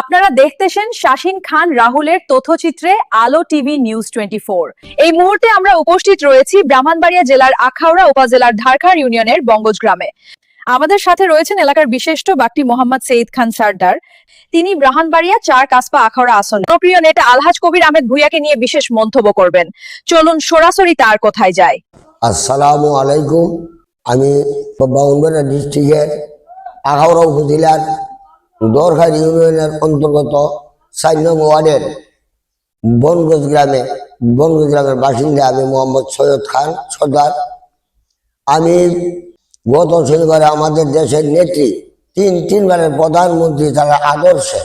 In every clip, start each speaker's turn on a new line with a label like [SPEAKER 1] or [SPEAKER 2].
[SPEAKER 1] আপনারা দেখতেছেন শাসিন খান, রাহুলের তথ্যচিত্রে আলো টিভি নিউজ টোয়েন্টি এই মুহূর্তে আমরা উপস্থিত রয়েছি ব্রাহ্মণবাড়িয়া জেলার আখাউড়া উপজেলার ধারখার ইউনিয়নের বঙ্গজ গ্রামে আমাদের সাথে রয়েছেন এলাকার বিশিষ্ট ব্যক্তি মোহাম্মদ সেইদ খান সারদার। তিনি ব্রাহ্মণবাড়িয়া চার কাসপা আখাউড়া আসন। প্রিয় নেতা আলহাজ কবির আহমেদ ভুইয়াকে নিয়ে বিশেষ মন্তব্য করবেন। চলুন সরাসরি তার কোথায় যায়।
[SPEAKER 2] আসসালামু আলাইকুম। আমি বাউনবাড়া ডিস্ট্রিক্টের আখাউড়া উপজেলার দরখার ইউনিয়নের অন্তর্গত চার নং ওয়ার্ডের বনগজ গ্রামে, বনগজ গ্রামের বাসিন্দা আমি মোহাম্মদ সৈয়দ খান সর্দার। আমি গত শনিবারে আমাদের দেশের নেত্রী, তিন, তিনবারের প্রধানমন্ত্রী তারা আদর্শে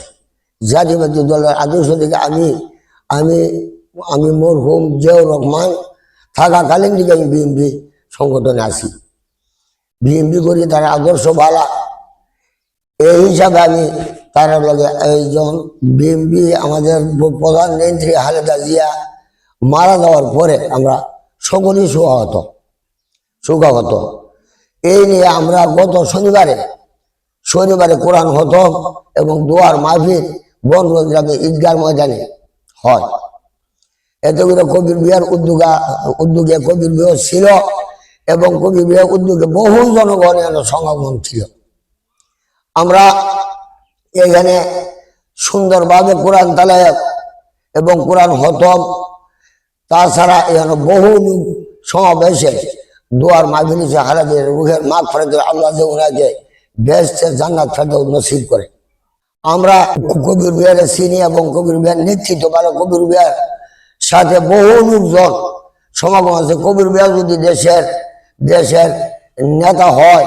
[SPEAKER 2] জাতিবাদী দলের আদর্শ থেকে আমি আমি আমি মরহুম জিয়াউর রহমান থাকাকালীন থেকে আমি বিএনপি সংগঠনে আসি বিএনপি করি তার আদর্শ ভালা এই হিসাবে আমি তার লগে এইজন বিএনপি আমাদের প্রধান নেত্রী খালেদা জিয়া মারা যাওয়ার পরে আমরা সকলেই সুখাহত সুখাহত এই নিয়ে আমরা গত শনিবারে শনিবারে কোরআন হতম এবং দুয়ার মাহফিল বনগঞ্জ গ্রামে ঈদগার ময়দানে হয়। এত করে কবির বিহার উদ্যোগা, উদ্যোগে কবির বিহার ছিল এবং কবির বিহার উদ্যোগে বহু জনগণের সমাগম ছিল। আমরা এখানে সুন্দরভাবে কোরআন তালায়াত এবং কোরআন হতম তাছাড়া এখানে বহু সমাবেশে দোয়ার মাহফিলিসে হারাদের রুহের মাঘ ফেরাদের আল্লাহ ওনাকে বেহেস্তের জান্নাত ফেরত নসিব করে। আমরা কবির বিহারের চিনি এবং কবির বিহার নেতৃত্ব মানে কবির বিহার সাথে বহু লোকজন সমাগম আছে। কবির বিহার যদি দেশের দেশের নেতা হয়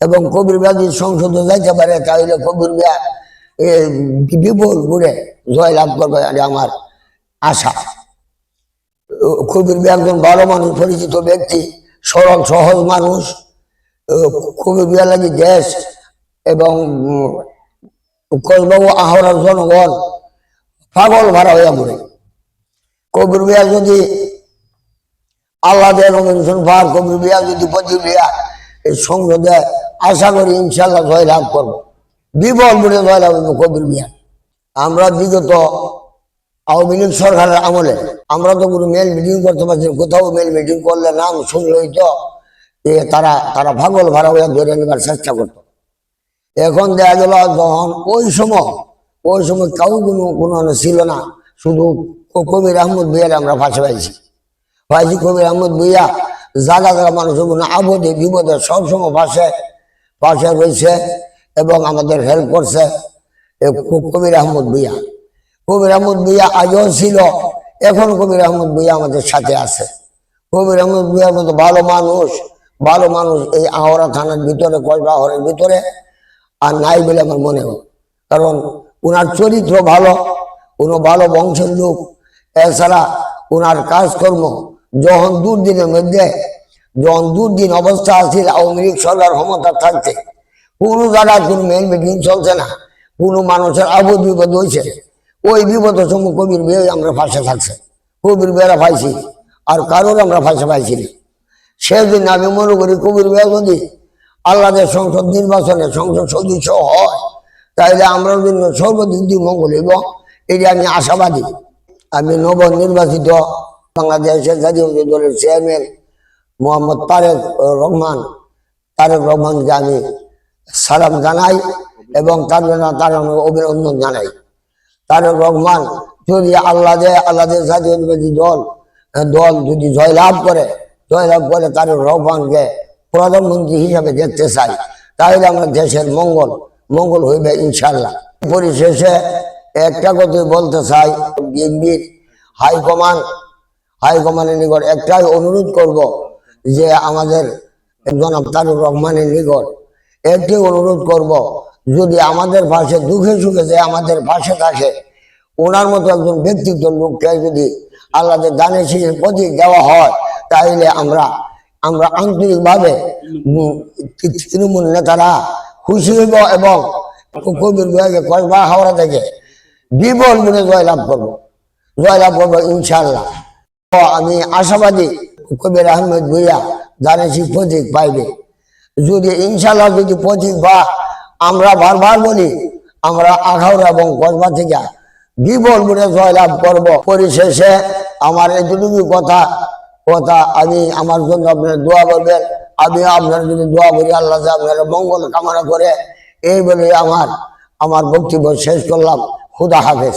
[SPEAKER 2] এবং কবির যদি সংসদে যাইতে পারে তাহলে কবির এ, বিপুল ঘুরে জয় লাভ করবে আমার আশা। কবির বিহার একজন ভালো মানুষ পরিচিত ব্যক্তি সরল সহজ মানুষ। কবির বিহার লাগে দেশ এবং উম, কসবাবু আহরার জনগণ পাগল ভাড়া হইয়া পড়ে কবির বিয়া যদি আল্লাহ অনুষ্ঠান পার কবির বিয়া যদি পঁচিশ বিয়া সংসদে আশা করি ইনশাল্লাহ জয় লাভ করব। বিফল বলে জয় লাভ কবির বিয়া আমরা বিগত আওয়ামী লীগ সরকারের আমলে, আমরা তো কোনো মেল মিটিং করতে পারছি কোথাও মেল মিটিং করলে নাম শুনলেই তো তারা তারা ভাগল ভাড়া হয়ে ধরে নেবার চেষ্টা করতো। এখন দেখা গেল যখন ওই সময় ওই সময় কাউ কোনো কোনো ছিল না, শুধু কবির আহমদ ভুইয়ার আমরা ফাঁসে পাইছি। পাইছি কবির আহমদ ভুইয়া জায়গা জায়গা মানুষের কোনো আবদে বিপদে সবসময় পাশে পাশে রয়েছে এবং আমাদের হেল্প করছে কবির আহমদ ভুইয়া। কবির আহমদ ভুইয়া আজও ছিল, এখন কবির আহমদ ভুইয়া আমাদের সাথে আছে। কবির আহমদ ভুইয়ার মতো ভালো মানুষ ভালো মানুষ এই আহরা থানার ভিতরে কয়টা আহরের ভিতরে, আর নাই বলে আমার মনে হয়। কারণ ওনার চরিত্র ভালো কোনো ভালো বংশের লোক, এছাড়া ওনার কাজকর্ম যখন দুর্দিনের মধ্যে যখন দুর্দিন অবস্থা আছিল আওয়ামী লীগ সরকার ক্ষমতা থাকতে কোনো জায়গায় কোনো মেন মিটিং চলছে না, কোনো মানুষের আবদ বিপদ হয়েছে। ওই বিপদের সময় কবির বিয়ে আমরা ফাঁসে থাকছে, কবির বিয়েরা পাইছি আর কারোর আমরা ফাঁসে পাইছি না। সেদিন আমি মনে করি কবির বিয়ে যদি আল্লাহদের সংসদ নির্বাচনে সংসদ সদস্য হয় তাহলে আমরা জন্য সর্বদিক দিয়ে মঙ্গল এবং এটি আমি আশাবাদী। আমি নবনির্বাচিত বাংলাদেশের জাতীয় দলের চেয়ারম্যান মোহাম্মদ তারেক রহমান। তারেক রহমানকে আমি সালাম জানাই এবং তার জন্য তার অভিনন্দন জানাই। তারেক রহমান, যদি আল্লাহ দেয় আল্লাহদের জাতীয়বাদী দল দল যদি জয়লাভ করে জয়লাভ করে তারেক রহমানকে প্রধানমন্ত্রী হিসাবে দেখতে চাই, তাহলে আমরা দেশের মঙ্গল মঙ্গল হইবে ইনশাল্লাহ পরিশেষে একটা কথা বলতে চাই বিএনপির হাইকমান্ড, হাইকমান্ডের নিকট একটাই অনুরোধ করব যে আমাদের জনাব তারুর রহমানের নিকট একটি অনুরোধ করব, যদি আমাদের পাশে দুঃখে সুখে যে আমাদের পাশে থাকে, ওনার মতো একজন ব্যক্তিত্ব লোককে যদি আল্লাহদের দানের শীষের প্রতীক দেওয়া হয় তাহলে আমরা আমরা আন্তরিকভাবে তৃণমূল নেতারা খুশি হইব এবং কবির বিভাগে কসবা হাওড়া থেকে বিপুল মনে জয়লাভ করব। জয়লাভ করব ইনশাল্লাহ আমি আশাবাদী কবির আহমেদ ভুইয়া দানেশি প্রতীক পাইবে। যদি ইনশাল্লাহ যদি প্রতীক বা আমরা বারবার বলি, আমরা আখাউড়া এবং কসবা থেকে বিপুল করে জয়লাভ করব। পরিশেষে আমার এতটুকু কথা কথা আমি আমার জন্য আপনার দোয়া করবেন। আমি আপনার জন্য দোয়া করি, আল্লাহ আপনার মঙ্গল কামনা করে, এই বলে আমার আমার বক্তব্য শেষ করলাম। খুদা হাফেজ।